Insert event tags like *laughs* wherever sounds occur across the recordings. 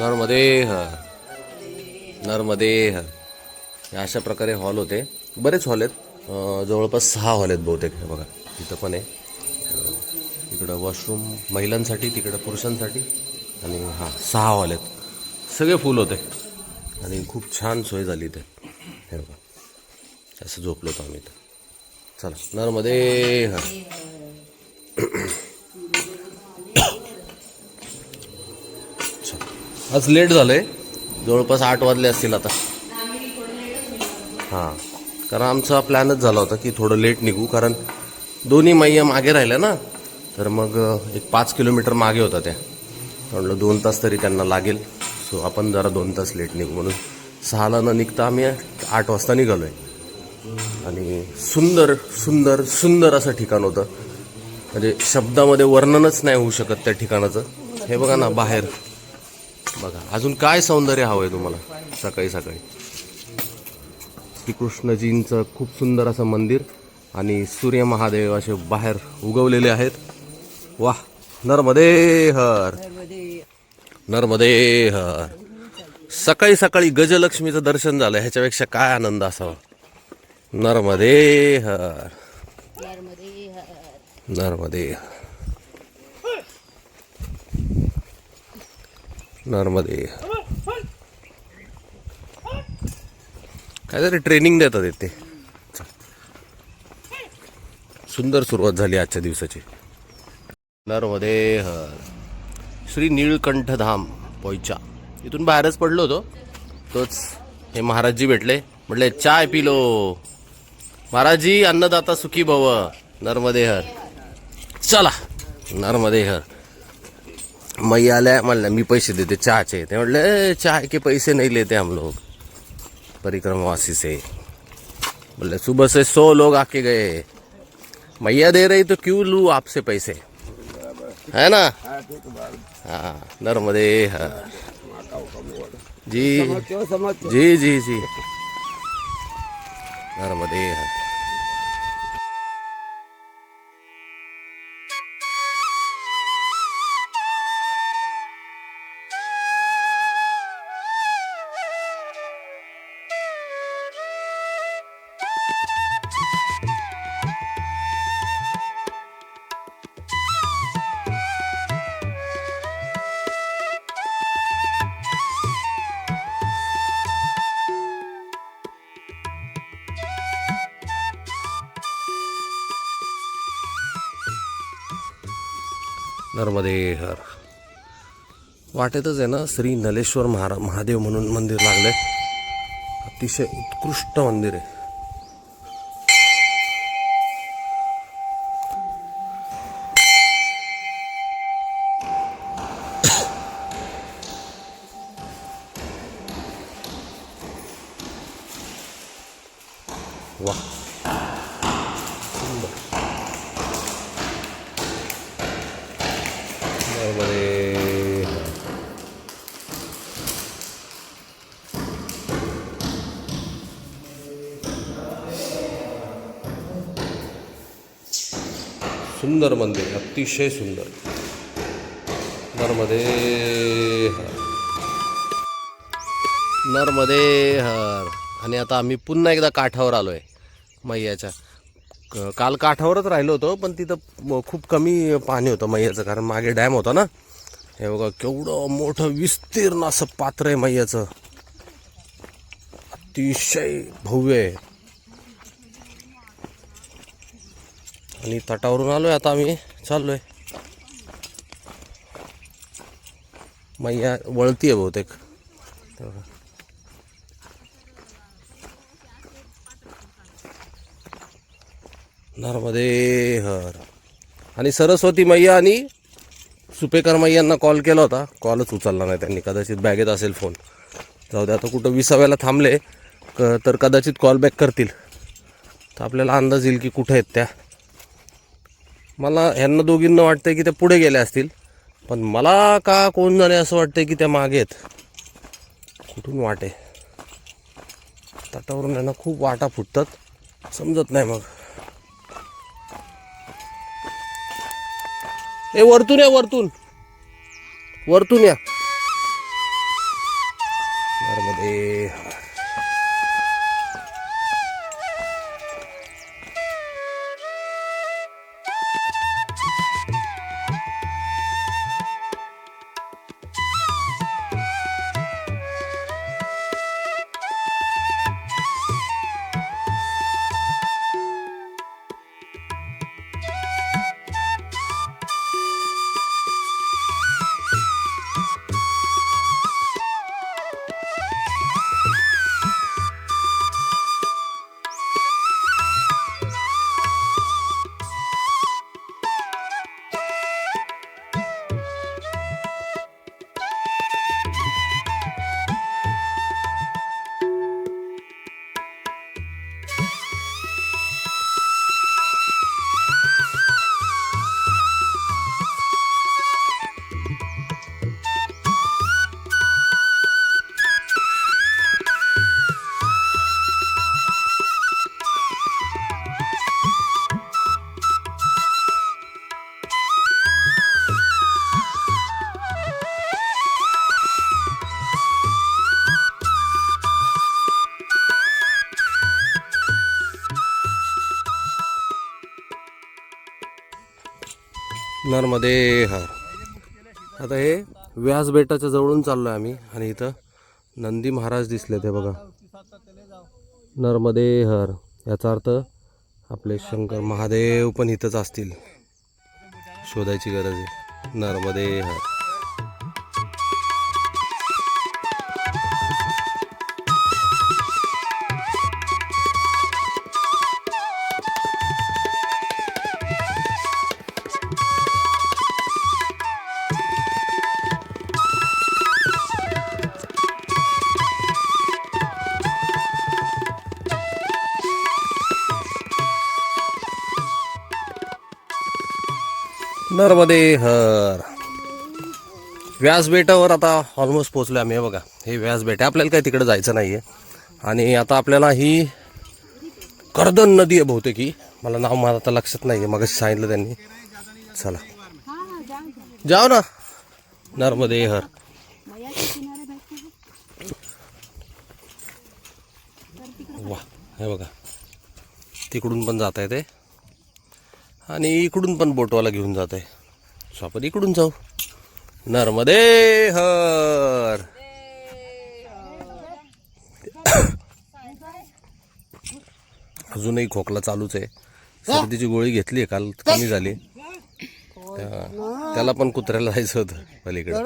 नर्मदेह नर्मदेह. हे अशा प्रकारे हॉल होते. बरेच हॉल आहेत. जवळपास सहा हॉल आहेत बहुतेक. हे बघा तिथं पण आहे. तिकडं इकडं वॉशरूम महिलांसाठी तिकडं पुरुषांसाठी आणि हां सहा हॉल आहेत. सगळे फुल होते. आणि खूप छान सोय झाली इथे. हे बघा असं झोपलो होतो आम्ही इथं. चला नर्मदे हां आज लेट झालंय. जवळपास आठ वाजले असतील आता. हां. कारण आमचा प्लॅनच झाला होता की थोडं लेट निघू. कारण दोन्ही मैया मागे राहिल्या ना. तर मग एक पाच किलोमीटर मागे होता त्या. म्हटलं दोन तास तरी त्यांना लागेल. सो आपण जरा दोन तास लेट निघू म्हणून. सहाला न निघता आम्ही आठ वाजता निघालो आहे आणि सुंदर सुंदर सुंदर असं ठिकाण होतं. म्हणजे शब्दामध्ये वर्णनच नाही होऊ शकत त्या ठिकाणाचं. हे बघा ना बाहेर. बघा अजून काय सौंदर्य हवं आहे तुम्हाला? सकाळी सकाळी. श्रीकृष्णजींचं खूप सुंदर असं मंदिर आणि सूर्य महादेव असे बाहेर उगवलेले आहेत. वाह नर्मदे हर. नर्मदे हर. सकाळी सकाळी गजलक्ष्मीचं दर्शन झालं ह्याच्यापेक्षा काय आनंद असावा? नर्मदे हर. नर्मदे नर्मदे काहीतरी ट्रेनिंग देतात येते सुंदर सुरुवात झाली आजच्या दिवसाची. नर्मदे हर श्री निळकंठ धाम पोयचा. इथून बाहेरच पडलो होतो. तोच हे महाराजजी भेटले. म्हटले चाय पिलो. महाराजजी अन्नदाता सुखी भव. नर्मदे हर चला. नर्मदे हर आल्या म्हणलं मी पैसे देते चहाचे. ते म्हटलं चाय के पैसे नहीं लेते हम लोग. परिक्रमावासी से. बोले सुबह से सौ लोग आके गए मैया दे रही तो क्यों लू आपसे पैसे? है ना? हाँ नर्मदे हर जी जी जी। जी नर्मदे हर वाटेतच आहे ना श्री नलेश्वर महारा महादेव म्हणून मंदिर लागलं आहे अतिशय उत्कृष्ट मंदिर आहे. सुंदर मंदिर अतिशय सुंदर. नर्मदे हर नर्मदे हर आणि आता आम्ही पुन्हा एकदा काठावर आलोय मैयाच्या. काल काठावरच राहिलो होतो पण तिथं खूप कमी पाणी होतं मैयाचं कारण मागे डॅम होता ना. हे बघा केवढं मोठं विस्तीर्ण असं पात्र आहे मैयाचं. अतिशय भव्य आहे. आणि तटावरून आलो आहे आता आम्ही चाललो आहे मैया वळती आहे बहुतेक. नर्मदे हर. आणि सरस्वती मैया आणि सुपेकर मैयांना कॉल केला होता. कॉलच उचलला नाही त्यांनी. कदाचित बॅगेत असेल फोन जाऊ दे आता कुठं विसाव्याला थांबले क तर कदाचित कॉल बॅक करतील. तर आपल्याला अंदाज येईल की कुठे आहेत त्या. मला ह्यांना दोघींना वाटतंय की त्या पुढे गेल्या असतील. पण मला का कोण झाले असं वाटतंय की त्या मागे आहेत? कुठून वाटे? तटावरून यांना खूप वाटा फुटतात. समजत नाही मग. ए वरतून या वरतून. वरतून या. नर्मदे हर. आता हे व्यास बेटाच्या जवळून आहे आम्ही आणि इथं नंदी महाराज दिसले ते बघा. नर्मदे हर. याचा अर्थ आपले शंकर महादेव पण इथंच असतील. शोधायची गरज आहे. नर्मदे हर. नर्मदे हर व्यास बेटावर आता ऑलमोस्ट पोहोचलो आम्ही बघा. हे व्यास बेट आहे आपल्याला काही तिकडे जायचं नाही आहे आणि आता आपल्याला ही कर्दन नदी आहे बहुतेक ही. मला नाव मला आता लक्षात नाही आहे मग सांगितलं त्यांनी. चला. जाओ ना. नर्मदे हर वा हे बघा. तिकडून पण जात आहे ते. आणि इकडून पण बोटवाला घेऊन जात आहे. सो आपण इकडून जाऊ. नर्मदे हर. अजूनही खोकला चालूच आहे. सर्दीची गोळी घेतली आहे काल कमी झाली. त्याला पण कुत्र्याला जायचं होतं पलीकडे.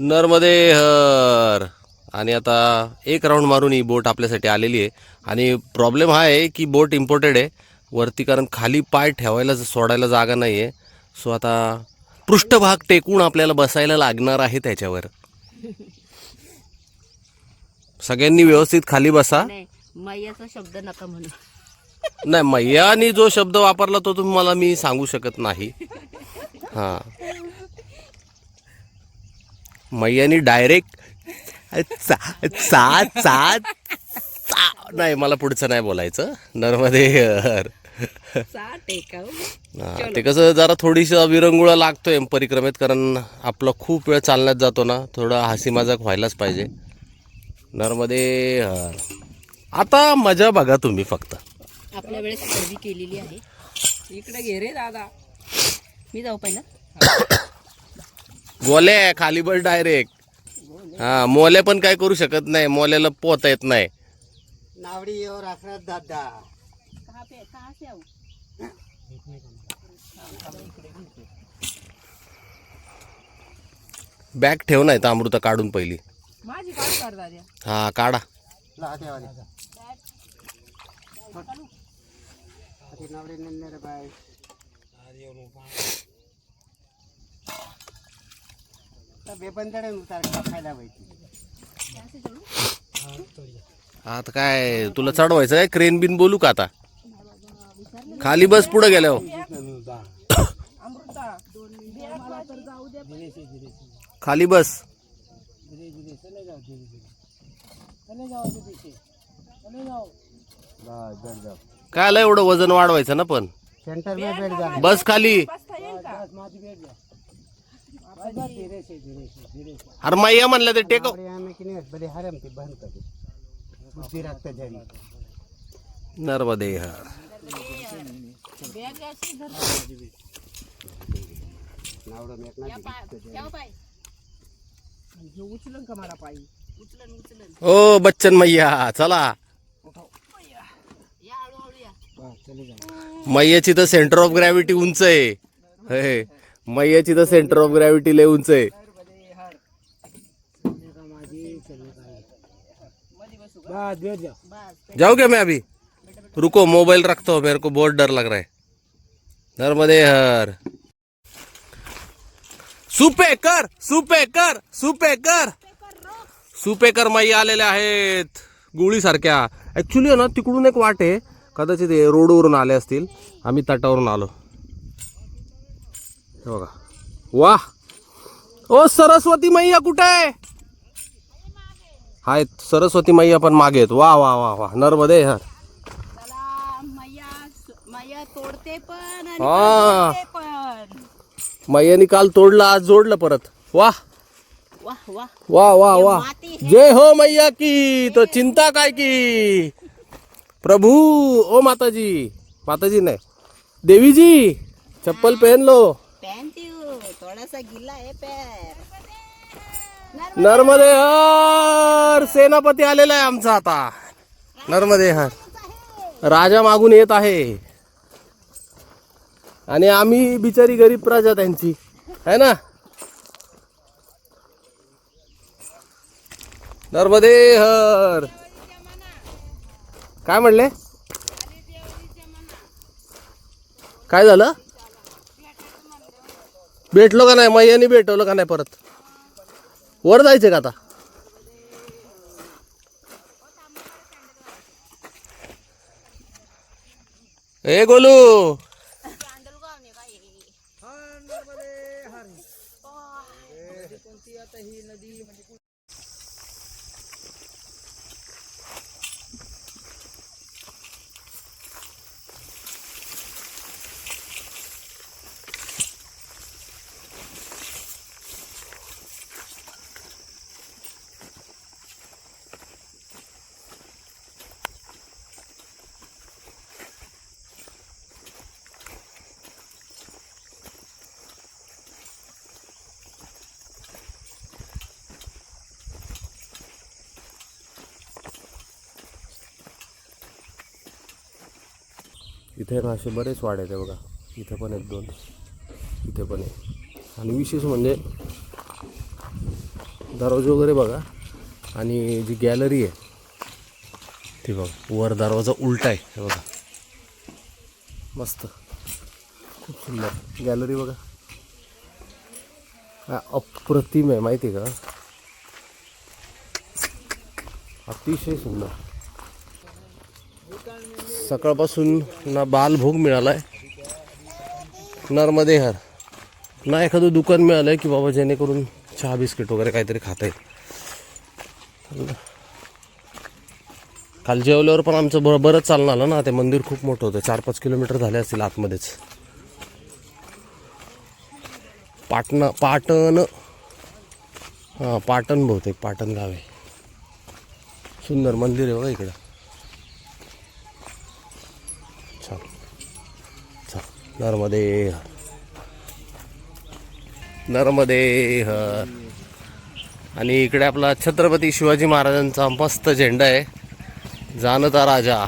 नर्मदे हर. आणि आता एक राऊंड मारून ही बोट आपल्यासाठी आलेली आहे. आणि प्रॉब्लेम हा आहे की बोट इम्पोर्टेड आहे. वरती कारण खाली पाय ठेवायला सोडायला जागा नाही आहे सो आता पृष्ठभाग टेकून आपल्याला बसायला लागणार आहे त्याच्यावर. सगळ्यांनी व्यवस्थित खाली बसा. नाही मैयाचा शब्द नका म्हणू. नाही मैयानी जो शब्द वापरला तो तुम्हाला मी सांगू शकत नाही. हा. मैयानी डायरेक्ट चा चा चा नाही मला पुढचं नाही बोलायचं. नर्मदे हा, ते कसं जरा थोडीशी विरंगुळा लागतोय परिक्रमेत कारण आपला खूप वेळ चालण्यात जातो ना थोडा हसी मजाक व्हायलाच पाहिजे. नर्मदे हर. आता मजा बघा तुम्ही फक्त. आपल्या वेळेस सर्दी केलेली आहे. इकडे घे रे दादा. मी जाऊ पहिला. गोले खाली बस डायरेक्ट. हा मोले पण काय करू शकत नाही मोल्याला पोहता येत नाही. नावडी येवर आखरात दादा. बॅग ठेव नाही तर अमृता काढून पहिली. माझी काय हा काढा बेबंदडे उतार खायला आता काय तुला चढवायचं काय? क्रेन बिन बोलू का आता? खाली बस पुढे गेल्या खाली बस. काय आलं? एवढं वजन वाढवायचं ना पण. सेंटर में बैठ जा बस खाली. अरे मैया म्हणलं ते टेक नावडी आम्ही हरम बंद कर जरी नर्मदे हर नावडं उचलन का मला पायी उचलन उचलन बच्चन मैया चला. मैयाची तर सेंटर ऑफ ग्रॅव्हिटी उंच आहे. हे, मैयाची तर सेंटर ऑफ ग्रॅव्हिटी लय उंच आहे. जाऊ क्या मैं अभी. रुको मोबाइल रखता हूँ मेरे को बहुत डर लग रहा है। नर्मदे हर। सुपेकर सुपेकर सुपेकर। सुपेकर माई आलेले आहेत गोळी सारख्या ऍक्च्युली ना तिकडून एक वाट आहे. कदाचित रोडवरून आले असतील. आम्ही तटावरून आलो. हे बघा. वा ओ सरस्वती मैया कुठे आहे? आहेत सरस्वती मैया पण मागे आहेत. वा वा वा वा नर्मदे हर चला मैया तोडते पण आणि हा. पण. मैयानी काल तोडलं आज जोडलं परत. वा. वाह वाह वा वा वा. जय हो मैया की तो चिंता काय की? प्रभू ओ माताजी. माताजी नाही. देवीजी चप्पल पहन लो गीला पैर नर्मदे हर. सेनापती आलेला आहे आमचा आता. नर्मदे हर. राजा मागून येत आहे. आणि आम्ही बिचारी गरीब प्रजा त्यांची. है ना? नर्मदे हर. काय म्हणले? काय झालं? भेटलो का नाही? मैयानी भेटवलं का नाही परत? वर जायचं का आता? ए गोलू! इथे ना असे बरेच वाढ आहेत बघा. इथे पण आहेत दोन. इथे पण आहे आणि विशेष म्हणजे दरवाजे वगैरे बघा. आणि जी गॅलरी आहे ती बघा. वर दरवाजा उलटा आहे बघा. मस्त. खूप सुंदर. गॅलरी बघा. हा अप्रतिम आहे माहिती आहे का? अतिशय सुंदर. सकाळपासून ना बालभोग मिळाला नर्मदे हर. ना एखादं दुकान मिळालं आहे की बाबा जेणेकरून चहा बिस्किट वगैरे काहीतरी खाता येईल काल जेवल्यावर पण आमचं बर बरंच चालणं आलं ना. ते मंदिर खूप मोठं होतं. चार पाच किलोमीटर झाले असतील आतमध्येच. पाटणा पाटण हां पाटण बहुतेक. पाटण गाव आहे. सुंदर मंदिर आहे बघा इकडं छान छान नर्मदे नर्मदे हर आणि इकडे आपला छत्रपती शिवाजी महाराजांचा मस्त झेंडा आहे. जानता राजा।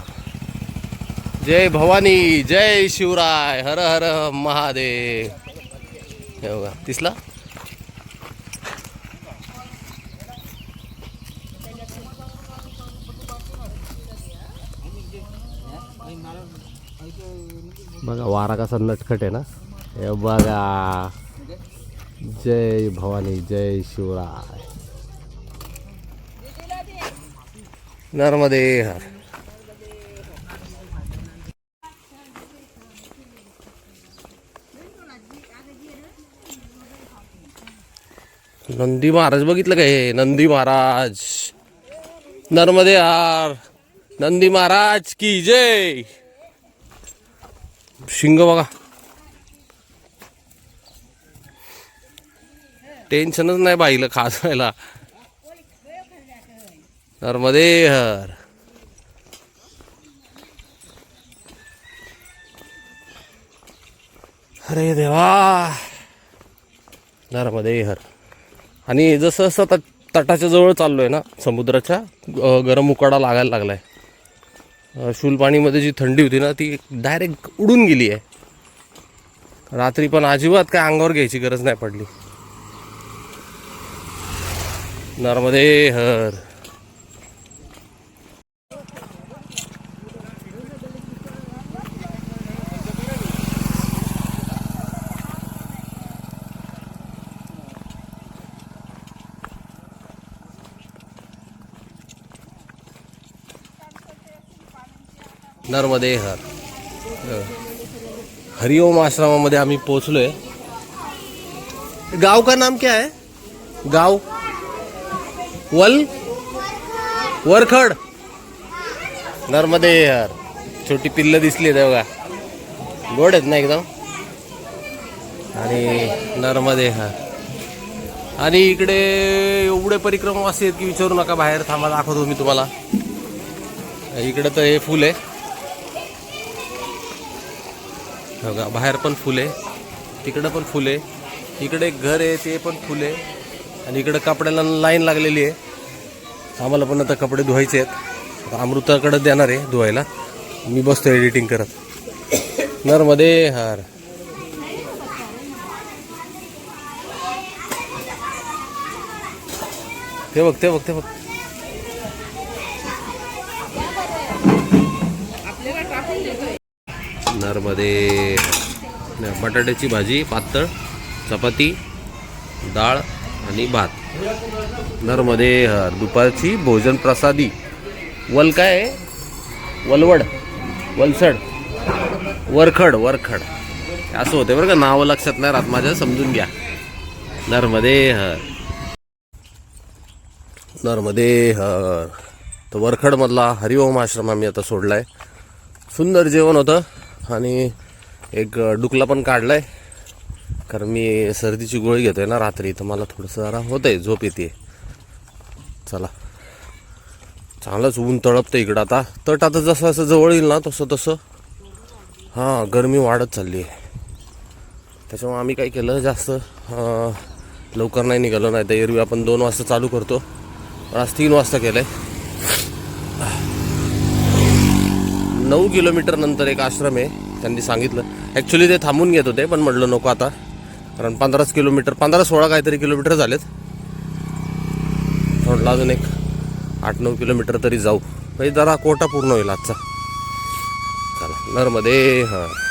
जय भवानी जय शिवराय हर हर महादेव। हे बघा दिसला? बघा वारा कसा नटखट आहे ना? हे बघा. जय भवानी जय शिवराय. नर्मदे हर नंदी महाराज बघितलं का हे? नंदी महाराज. नर्मदे हार नंदी महाराज की जय. शिंग बघा. टेन्शनच नाही बाईला खासायला. नर्मदे हर. अरे देवा. नर्मदे हर. आणि जसं जसं तट तटाच्या जवळ चाललोय ना समुद्राच्या गरम उकाडा लागायला लागलाय. अ, शूलपाणीमध्ये जी थंडी होती ना ती डायरेक्ट उडून गेली आहे. रात्री पण अजिबात काय अंगावर घ्यायची गरज नाही पडली. नर्मदे हर. नर्मदे हर हरिओम आश्रमामध्ये आम्ही पोचलोय गाव का नाम क्या है? गाव? वल? वरखड. नर्मदे हर छोटी पिल्लं दिसली आहे बघा. गोड आहेत ना एकदम? आणि नर्मदे हर आणि इकडे एवढे परिक्रमावासी आहेत की विचारू नका बाहेर थांबा दाखवतो मी तुम्हाला. इकडे तर हे फुल आहे. बघा बाहेर पण फुले तिकडं पण फुले इकडे एक घर आहे ते पण फुले आणि इकडं कपड्याला लाईन लागलेली आहे. आम्हाला पण आता कपडे धुवायचे आहेत. अमृताकडं देणार आहे धुवायला. मी बसतो एडिटिंग करत. नरमध्ये हार. ते बघ ते बघ ते बघ. डिनरमध्ये बटाट्याची भाजी पातळ चपाती डाळ आणि भात. डिनरमध्ये हर दुपारची भोजन प्रसादी. वल काय वलवड वलसड वरखड वरखड. असं होते बरं का नावं लक्षात नाही राहत माझ्या समजून घ्या. नरमध्ये हर नरमध्ये हर तर वरखडमधला हरिओम आश्रम आम्ही आता सोडलाय. सुंदर जेवण होतं. आणि एक डुकला पण काढला आहे कारण मी सर्दीची गोळी घेतो आहे ना रात्री तर मला थोडंसं जरा होतंय झोप येते चला. चांगलंच ऊन तळपतं इकडं आता. तट आता जसं असं जवळ येईल ना तसं तसं. हां गरमी वाढत चालली आहे. त्याच्यामुळे आम्ही काय केलं जास्त लवकर नाही निघालो नाही तर एरवी आपण दोन वाजता चालू करतो. आज तीन वाजता केलं आहे नऊ किलोमीटर नंतर एक आश्रम आहे त्यांनी सांगितलं. ॲक्च्युली ते थांबून घेत होते पण म्हटलं नको आता. कारण पंधराच किलोमीटर पंधरा सोळा काहीतरी किलोमीटर झालेत. म्हटलं अजून एक आठ नऊ किलोमीटर तरी जाऊ. म्हणजे जरा कोटा पूर्ण होईल आजचा. चला नरमध्ये हां.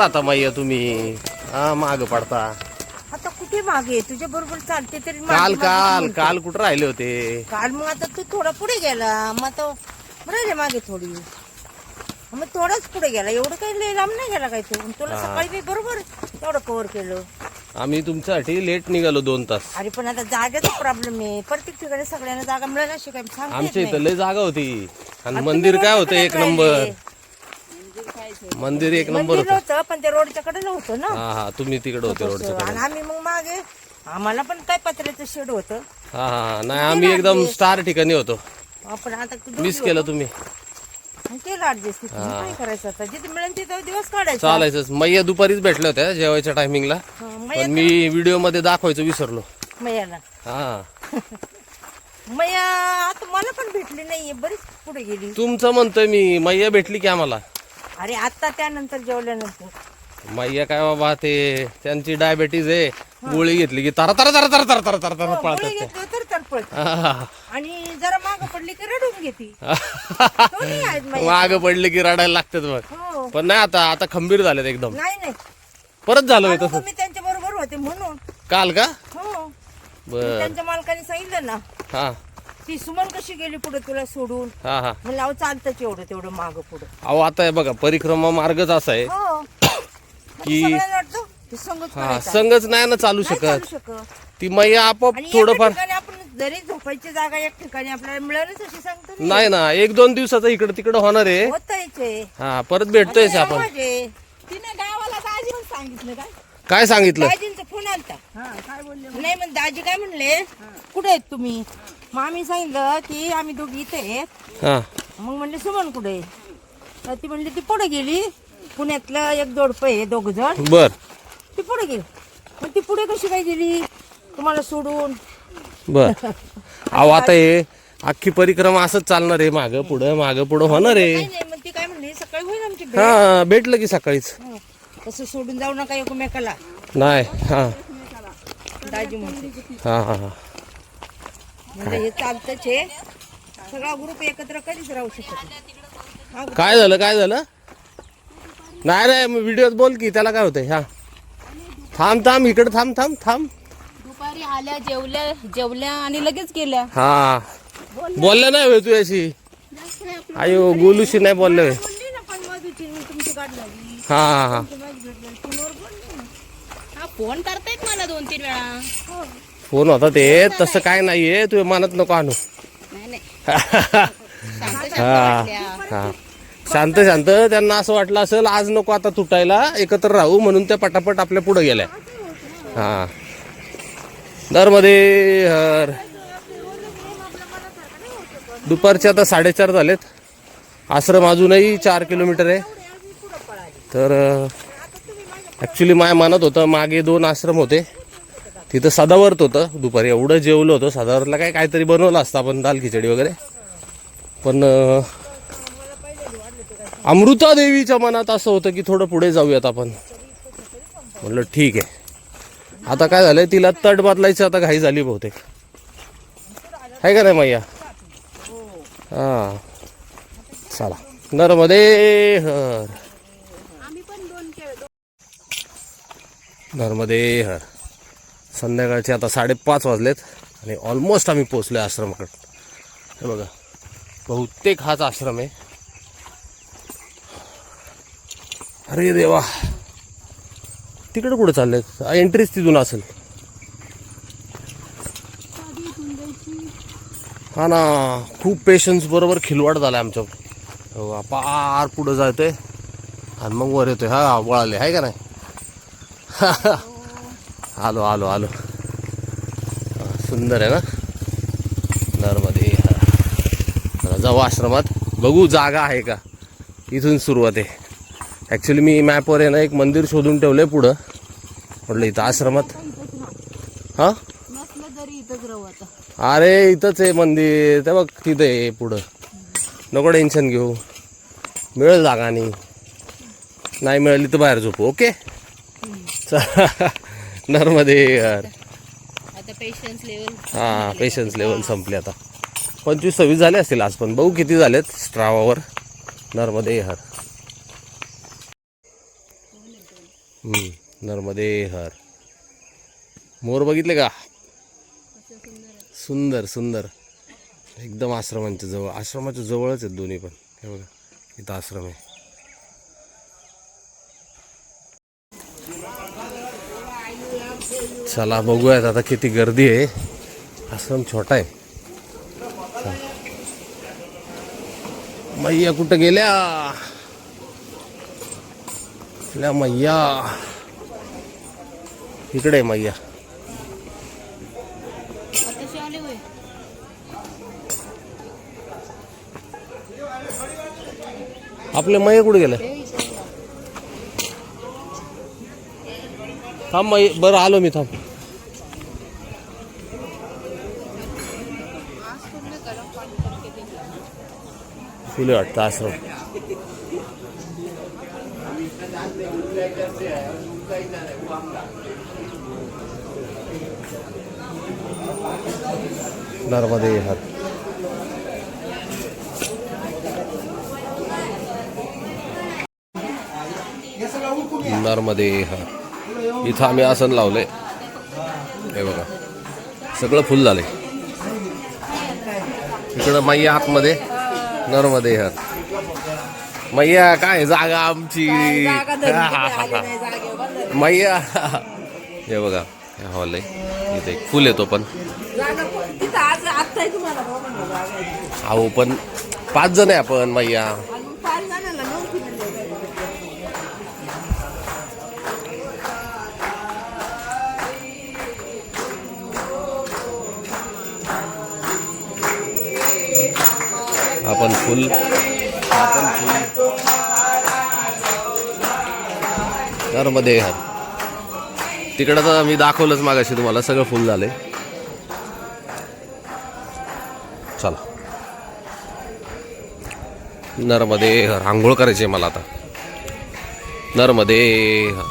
राहता माయ్య तुम्ही. हा माग पडता. आता कुठे मागे तुझ्या बरोबर चालते तरी काल मागे- काल काल कुठं राहिले होते? काल मग आता तू थोडा पुढे गेला. मग आता राहिले मागे थोडी. मग थोडाच पुढे गेला. एवढं काही लय लांब नाही गेला काय तू? तुला सकाळी मी बरोबर तेवढं कव्हर केलं. आम्ही तुमच्यासाठी लेट निघालो दोन तास. अरे पण आता जागेचा प्रॉब्लेम आहे. प्रत्येक ठिकाणी सगळ्यांना जागा सांगता येत आमच्या नाही. इथं लय जागा होती. आणि आता मंदिर काय होतं? एक नंबर. राहिले. मंदिर एक नंबर मंदिर होतं. होतं पण ते रोडच्या कडे नव्हतं ना. हा हा तुम्ही तिकडे होते रोडच्या आणि कडे आम्ही मग मागे आम्हाला पण काय पत्र्याचं शेड होतं. हा हा हा. नाही आम्ही एकदम स्टार ठिकाणी होतो. आपण आता मिस केलं तुम्ही. मग केलं ऍडजस्ट काय करायचं आता? जिथे मिळेल तिथं दिवस काढायचा. चालायचंच. मैया दुपारीच भेटल्या होत्या जेवायच्या टायमिंगला हा, मग पण मी व्हिडिओमध्ये दाखवायचं विसरलो. मयाला. हा. मया आता मला पण भेटली नाहीये. बरीच पुढे गेली. तुमचं म्हणतोय मी मैया भेटली की आम्हाला? अरे आता त्यानंतर जेवल्यानंतर. मैया काय बाबा ते त्यांची डायबेटीज आहे. गोळी घेतली की तारा तारा तारा तारा तारा तारा तारा तारा पळतात घेतलं. आणि जरा माग पडली की रडून घेते. दोन्ही आहेत मया. माग पडले की रडायला लागतात मग. हो. पण नाही आता आता खंबीर झालेत एकदम. नाही नाही. परत झालं होय मी त्यांच्या बरोबर होते म्हणून. काल का? हो. बर. त्यांच्या मालकाने सांगितलं ना. हा. ती सुमन कशी गेली पुढे तुला सोडून? हा हा. म्हणलं अहो चालतंच एवढं तेवढं माग पुढं. अहो आता हे बघा परिक्रमा मार्गच असा आहे. हो. *coughs* की- सगळ्यांना वाटतं? ते संगच हा करायचा. संघच नाही ना चालू नाही शकत. चालू शकत. ती मैया आपोआप आणि एका थोडंफार ठिकाणी आपण जरी झोपायची जागा एक ठिकाणी आपल्याला मिळालीच अशी सांगतो ना. नाही ना एक दोन दिवसाचं इकडं तिकडं होणार आहे. हा परत भेटतोयच आपण. तिने गावाला दाजी पण सांगितलं काय काय सांगितलं? दाजींचा फोन आलता. हा काय बोलले? नाही मग दाजी काय म्हणले? कुठे आहेत तुम्ही? मग आम्ही सांगितलं की आम्ही दोघी इथे आहेत. हा. मग म्हणले सुमन कुठे आहे? तर ती म्हणली ती पुढे गेली. पुण्यातलं एक जोडपं आहे दोघ जण. बर. ती पुढे गेली. मग ती पुढे कशी काय गेली? तुम्हाला सोडून. बर. अहो आता हे अख्खी परिक्रमा असंच चालणार आहे. मागं पुढं मागं पुढं होणार आहे. नाही मग ती काय म्हणली सकाळी होईल आमची भेट. हा भेटलं की सकाळीच. हं. तसं सोडून जाऊ नका एकमेकाला. नाही हा. दाजी म्हणते. हा हा हा. म्हणजे हे चालतच आहे सगळा ग्रुप एकत्र कधीच राहू शकत नाही. हा group काय झालं काय झालं? नाही नाही व्हिडिओत बोल की त्याला काय होतंय? हा. थांब थांब इकडे थांब थांब थांब. दुपारी आल्या जेवल्या जेवल्या आणि लगेच गेल्या. हा. बोलल्या नाही होय तू अशी अयो गोलूशी नाही बोलले होय. बोलली ना पण मधुची मी तुमची हा हा हा. हा फोन करतायत मला दोन तीन वेळा. फोन होता ते तसं काय नाहीये तू मनात नको आणू. वाटल्या. हा. शांत शांत त्यांना असं वाटलं असेल आज नको आता तुटायला एकत्र राहू म्हणून त्या पटापट आपल्या पुढे गेल्या. हा. दरमध्ये हर. दुपारचे आता साडेचार झालेत. आश्रम अजूनही चार किलोमीटर आहे. तर ॲक्च्युली माय मनात होतं मागे दोन आश्रम होते. तिथं सदावर्त होतं. दुपारी एवढं जेवलं होतं. सदावर्तला काय काहीतरी बनवलं असतं. आपण दाल खिचडी वगैरे. पण अमृता देवीच्या मनात असं होतं की थोडं पुढे जाऊयात आपण. म्हणलं ठीक आहे. आता काय झालंय? तिला तट बदलायची आता घाई झाली बहुतेक. आहे का नाही मैया? हा. चला. नर्मदे हर. नर्मदे हर. संध्याकाळचे आता साडेपाच वाजलेत आणि ऑलमोस्ट आम्ही पोचलो आश्रमाकडे. हे बघा बहुतेक हाच आश्रम आहे. अरे देवा तिकडे कुठे चालले एंट्रीच तिथून असेल. हा ना खूप पेशन्स बरोबर खिलवाड झाला आमच्या. हो, पार पुढं जायतोय आणि मग वर येतोय. हा वळाले आहे का नाही? *laughs* आलो आलो आलो. सुंदर आहे ना? नर्मदे जाऊ आश्रमात. बघू जागा आहे का? इथून सुरुवात आहे. ॲक्च्युली मी मॅपवर आहे ना एक मंदिर शोधून ठेवलंय पुढं. म्हटलं इथं आश्रमात. हां? अरे इथंच आहे मंदिर. ते बघ तिथं आहे पुढं. नको टेन्शन घेऊ. मिळेल जागा नाही मिळाली तर बाहेर झोपू ओके नर्मदे यार. आता पेशन्स लेवल हां पेशन्स लेवल संपली आता. पंचवीस सव्वीस झाले असतील आज पण बघू किती झालेत स्ट्रावावर. नर्मदे हर. नर्मदे हर. मोर बघितले का? सुंदर सुंदर. एकदम आश्रमांच्या जवळ. आश्रमाच्या जवळच आहेत दोन्ही पण. हे बघा इथं आश्रम आहे. चला बघूयात आता किती गर्दी आहे. आश्रम छोटा आहे. मैया कुठं गेल्या? आपल्या मैया. इकडे आहे मैया. आताशी आपले मैया कुठे गेल्या? थांब मग बरं आलो मी थांब. फुले वाटतं आश्रम. नर्मदे हर. नर्मदे हर. इथं आम्ही आसन लावलंय हे बघा. सगळं फुल झालंय इकडं मैया आतमध्ये नर्मदे हर. मैया काय जागा आमची? मैया. हे बघा हे हॉल आहे. इथे फुल येतो पण. अहो पण पाच जण आहे आपण मैया. आपण फुल. आपण फुल. नर्मदे हर तिकडं तर मी दाखवलंच मागाशी तुम्हाला सगळं फुल झालंय चला. नर्मदे हर आंघोळ करायची आहे मला आता. नर्मदे हर